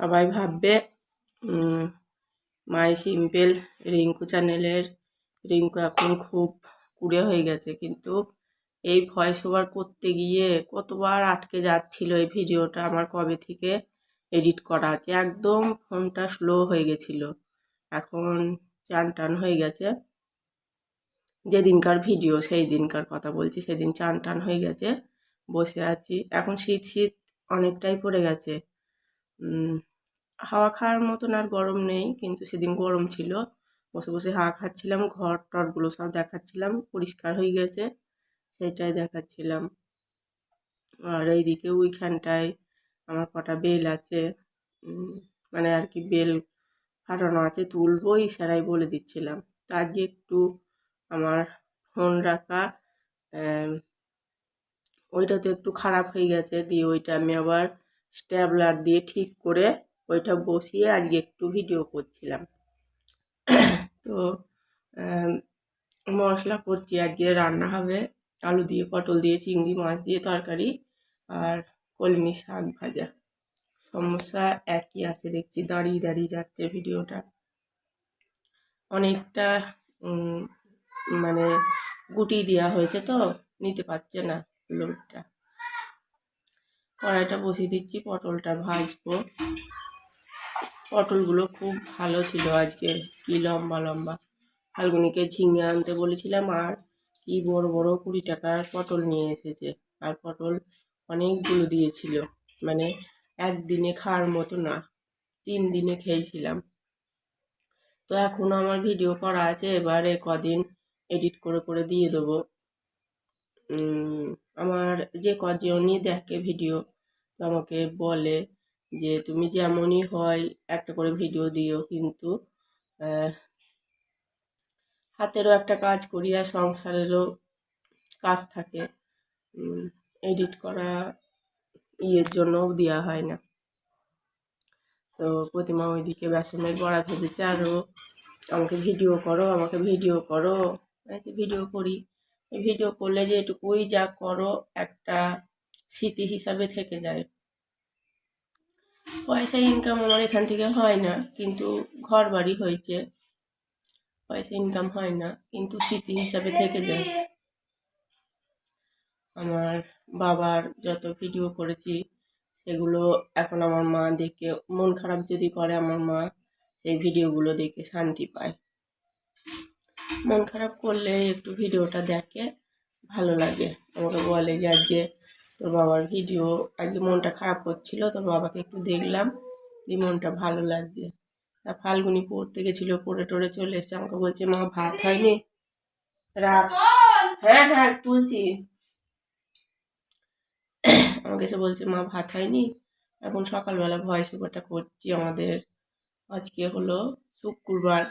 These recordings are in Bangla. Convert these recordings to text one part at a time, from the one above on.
সবাই ভাববে মাই সিম্পল রিঙ্কু চ্যানেলের, রিঙ্কু এখন খুব কুড়ে হয়ে গেছে। কিন্তু এই ভয়েস ওভার করতে গিয়ে কতবার আটকে যাচ্ছিল এই ভিডিওটা আমার কবে থেকে এডিট করা আছে। একদম ফোনটা স্লো হয়ে গেছিল। এখন চান টান হয়ে গেছে। যেদিনকার ভিডিও সেই দিনকার কথা বলছি, সেদিন চান টান হয়ে গেছে। বসে আছি। এখন শীত শীত অনেকটাই পড়ে গেছে। হাওয়া খাওয়ার মতন আর গরম নেই, কিন্তু সেদিন গরম ছিল। বসে বসে হাওয়া খাচ্ছিলাম, ঘর টরগুলো সব দেখাচ্ছিলাম, পরিষ্কার হয়ে গেছে, সেটাই দেখাচ্ছিলাম। আর এইদিকে ওইখানটায় আমার কটা বেল আছে মানে আর কি বেল ফাটানো আছে, তুলবো, ইশারায় বলে দিচ্ছিলাম। তো আজকে একটু আমার ফোন রাখা ওইটাতে একটু খারাপ হয়ে গেছে, দিয়ে ওইটা আমি আবার স্ট্যাবলার দিয়ে ঠিক করে ওইটা বসিয়ে আজকে একটু ভিডিও করছিলাম। তো মশলা করছি আজকে, রান্না হবে। আলু দিয়ে, পটল দিয়ে, চিংড়ি, মাছ দিয়ে তরকারি আর কলমি শাক ভাজা। সমস্যা একই আছে, দেখছি দাঁড়িয়ে দাঁড়িয়ে যাচ্ছে ভিডিওটা অনেকটা মানে গুটি দেওয়া হয়েছে তো, নিতে পারছে না লোডটা কড়াইটা বসিয়ে দিচ্ছি, পটলটা ভাজবো। পটলগুলো খুব ভালো ছিল আজকে, কি লম্বা লম্বা। ফাল্গুনিকে ঝিঙে আনতে বলেছিলাম, আর কি বড় বড় কুড়ি টাকার পটল নিয়ে এসেছে। আর পটল অনেকগুলো দিয়েছিল মানে একদিনে খাওয়ার মতো না, তিন দিনে খেয়েছিলাম। তো এখনও আমার ভিডিও করা আছে, এবারে কদিন এডিট করে করে দিয়ে দেবো। আমার যে কজনই দেখে ভিডিও আমাকে বলে যে, তুমি যেমনই হয় একটা করে ভিডিও দিও, কিন্তু হাতেরও একটা কাজ করি আর সংসারেরও কাজ থাকে। এডিট করা ইয়ের জন্যও দেওয়া হয় না। তো প্রতিমা ওইদিকে বেসনের বড়া ভেজেছে আরও আমাকে ভিডিও করো, আমাকে ভিডিও করো। ভিডিও করি। ভিডিও করলে যে এটুকুই যা করো একটা স্মৃতি হিসাবে থেকে যায়। পয়সা ইনকাম আমার এখান থেকে হয় না, কিন্তু ঘর বাড়ি হয়েছে, পয়সা ইনকাম হয় না, কিন্তু স্মৃতি হিসাবে থেকে যায়। আমার বাবার যত ভিডিও করেছি, সেগুলো এখন আমার মা দেখে মন খারাপ যদি করে আমার মা, সেই ভিডিওগুলো দেখে শান্তি পায়। মন খারাপ করলে একটু ভিডিওটা দেখে ভালো লাগে। আমাকে বলে যে আজকে তোর বাবার ভিডিও, আজকে মনটা খারাপ করছিল তোর বাবাকে একটু দেখলাম দিয়ে মনটা ভালো লাগছে। তা ফাল্গুনি পড়তে গেছিল, পড়ে টড়ে চলে এসছে, আমাকে বলছে, মা, ভাত হয়নি? রাখ হ্যাঁ হ্যাঁ তুলছি। আমাকে এসে বলছে, মা, ভাত হয়নি? এখন সকালবেলা ভয়েস ওভারটা করছি আমাদের। আজকে হলো শুক্রবার।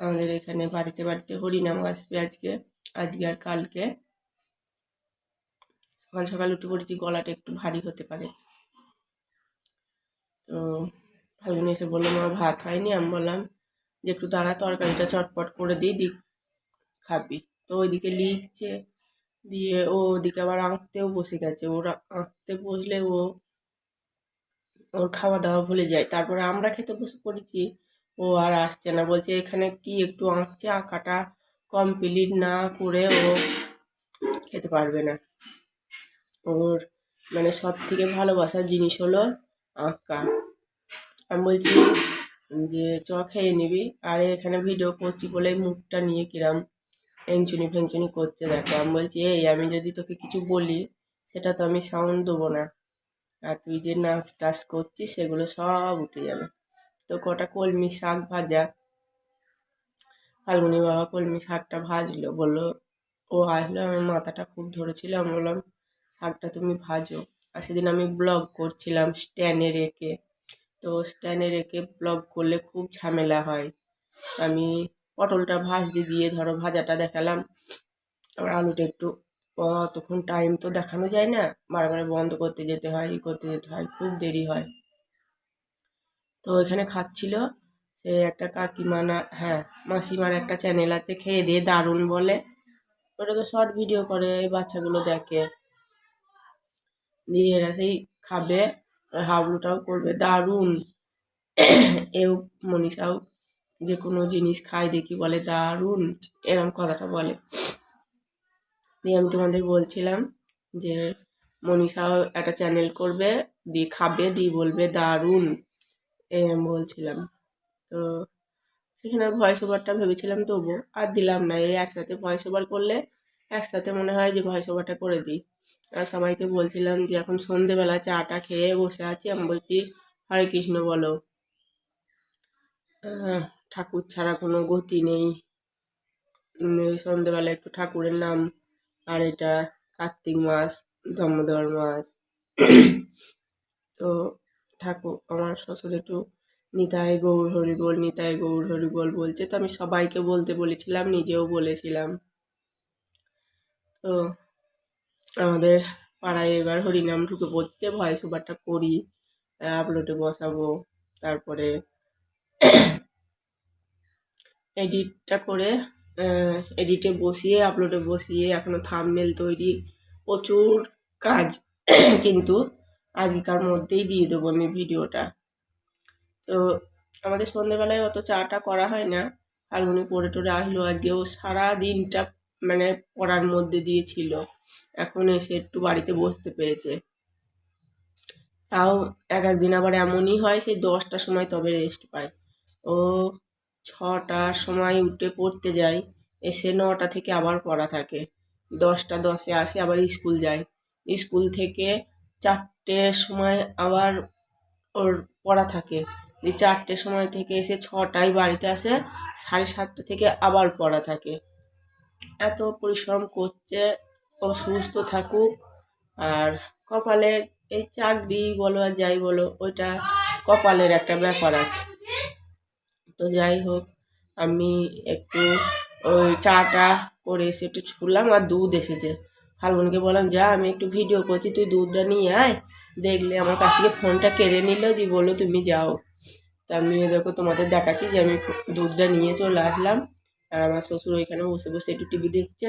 আমাদের এখানে বাড়িতে বাড়িতে হরিনাম আসবে আজকে আজকে আর কালকে। সকাল সকাল উঠে পড়েছি, গলাটা একটু ভারী হতে পারে। তো ফাল্গুনি এসে বলল আমার ভাত হয়নি। আমি বললাম, যে একটু দাঁড়া, তরকারিটা চটপট করে দিই, দিক, খাবি। তো ওইদিকে লিখছে, দিয়ে ও ওদিকে আবার আঁকতেও বসে গেছে। ওরা আঁকতে বসলে ও, ওর খাওয়া দাওয়া ভুলে যায়। তারপরে আমরা খেতে বসে পড়েছি ও আর আসছে না। বলছে, এখানে কি একটু আঁকছে আঁকাটা কমপ্লিট না করে ও খেতে পারবে না। ওর মানে সব থেকে ভালোবাসার জিনিস হলো আঁকা আমি বলছি যে, চ, খেয়ে নিবি। আর, এখানে ভিডিও করছি বলে মুখটা নিয়ে কিরাম ফেংচুনি ফেংচুনি করছে। দেখো, আমি বলছি, এই, আমি যদি তোকে কিছু বলি, সেটা তো আমি সাউন্ড দেবো না। আর তুই যে নাচ টাচ করছিস, সেগুলো সব উঠে যাবে। তো কটা কলমি শাক ভাজা। ফাল্গুনি বাবা কলমি শাকটা ভাজলো, বলল, ও আসলো, আমার মাথাটা খুব ধরেছিল, আমি বললাম, শাকটা তুমি ভাজো। আর সেদিন আমি ব্লগ করছিলাম স্ট্যান্ডে রেখে। তো স্ট্যান্ডে রেখে ব্লগ করলে খুব ঝামেলা হয়। আমি পটলটা ভাজতে দিয়ে ধরো ভাজাটা দেখালাম। আবার আলুটা একটু অতক্ষণ টাইম তো দেখানো যায় না, বারবার বন্ধ করতে যেতে হয়, ই করতে যেতে হয়, খুব দেরি হয়। তো এখানে খাচ্ছিল। সে একটা কাকিমা না হ্যাঁ মাসিমার একটা চ্যানেল আছে, খেয়ে দিয়ে দারুণ বলে। ওটা তো শর্ট ভিডিও করে এই বাচ্চাগুলো দেখে। দিয়ে এরা সেই খাবে হাবলুটাও করবে, দারুণ। এও, মনীষাও যে কোনো জিনিস খায় দেখি বলে, দারুণ। এরম কথাটা বলে। দিয়ে আমি তোমাদের বলছিলাম যে মনীষাও একটা চ্যানেল করবে, দিয়ে খাবে, দিয়ে বলবে, দারুণ। এরম বলছিলাম। তো সেখানে ভয়েস ওভারটা ভেবেছিলাম তবু আর দিলাম না। এই একসাথে ভয়েস ওভার করলে একসাথে মনে হয় যে ভয়েস ওভারটা করে দিই। আর সবাইকে বলছিলাম যে এখন সন্ধেবেলা চাটা খেয়ে বসে আছি। আমি বলছি, হরে কৃষ্ণ বলো ঠাকুর ছাড়া কোনো গতি নেই। সন্ধেবেলা একটু ঠাকুরের নাম, আর এটা কার্তিক মাস ধর্মদেওয়ার মাস। তো ঠাকুর, আমার শ্বশুর একটু নিতাই গৌর হরি বল, নিতাই গৌর হরি বল বলছে। তো আমি সবাইকে বলতে বলেছিলাম, নিজেও বলেছিলাম। তো আমাদের পাড়ায় এবার হরিনাম ঢুকে পড়ছে, ভয়েস ওভারটা করি, আপলোডে বসাবো, তারপরে এডিটটা করে এডিটে বসিয়ে, আপলোডে বসিয়ে এখনও থামনেল তৈরি, প্রচুর কাজ। কিন্তু আজকেকার মধ্যেই দিয়ে দেবো আমি ভিডিওটা। তো আমাদের সন্ধেবেলায় অত চাটা করা হয় না। ফাল্গুনি পড়ে টরে আসলো আজকে ও সারা দিনটা মানে পড়ার মধ্যে দিয়েছিল। এখন এসে একটু বাড়িতে বসতে পেরেছে। তাও এক একদিন আবার এমনই হয়, সেই দশটার সময় তবে রেস্ট পায়। ও ছটার সময় উঠে পড়তে যায়, এসে নটা থেকে আবার পড়া থাকে। দশটা দশে আসে, আবার স্কুল যায়। স্কুল থেকে চারটের সময় আবার ওর পড়া থাকে। দিয়ে চারটের সময় থেকে এসে ছটায় বাড়িতে আসে, সাড়ে সাতটা থেকে আবার পড়া থাকে। এত পরিশ্রম করছে, ও সুস্থ থাকুক। আর কপালে এই চাকরি বলো আর যাই বলো, ওইটা কপালের একটা ব্যাপার আছে। তো যাই হোক, আমি একটু ওই চাটা করে এসে একটু ছুলাম আর দুধ এসেছে। ফাল্গুনকে বললাম, যা, আমি একটু ভিডিও করছি, তুই দুধটা নিয়ে আয়, দেখলে আমার কাছ থেকে ফোনটা কেড়ে নিল, দিয়ে বলল, তুমি যাও। তা আমি দেখো, তোমাদের দেখাচ্ছি যে আমি দুধটা নিয়ে চলে আসলাম। আর আমার শ্বশুর ওইখানে বসে বসে একটু টিভি দেখছে।